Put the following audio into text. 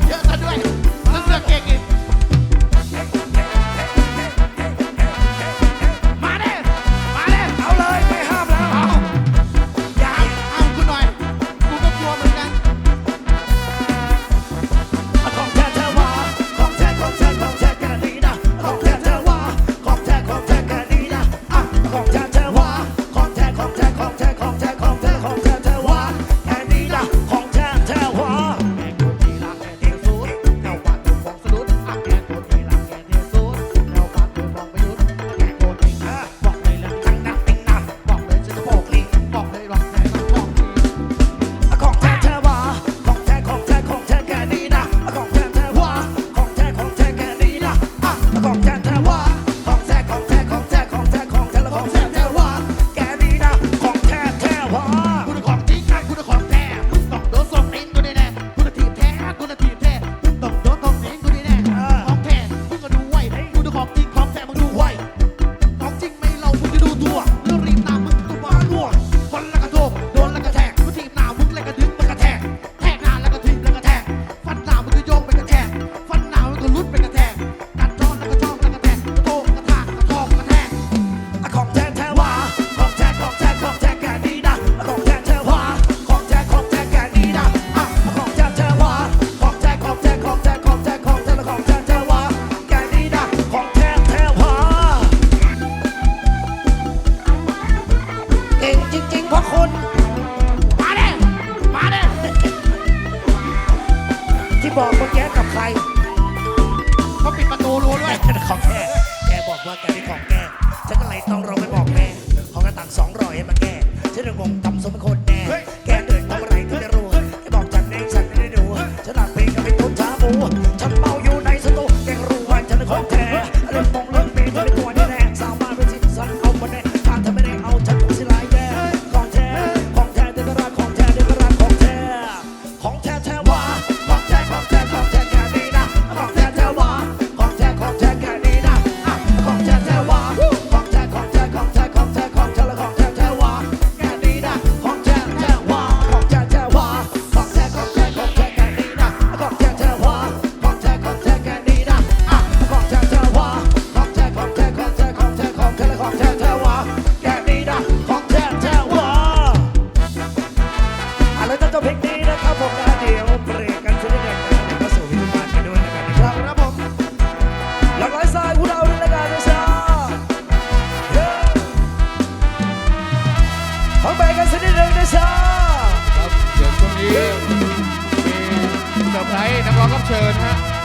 forget บอกเมื่อกี้กับใครเขาปิดประตูรู้ด้วย ของแกแกบอกว่าแกเป็นของแกฉันก็เลยต้องเราไปบอกแม่ ของกระต่างสองรอยให้มาแกฉันเลงงทำสมเป็นคนแน่ กนิดหนึ่งนะชาครับเดี๋ยวช่วงนี้มีเซอร์ไพรส์นักร้องรับเชิญฮะ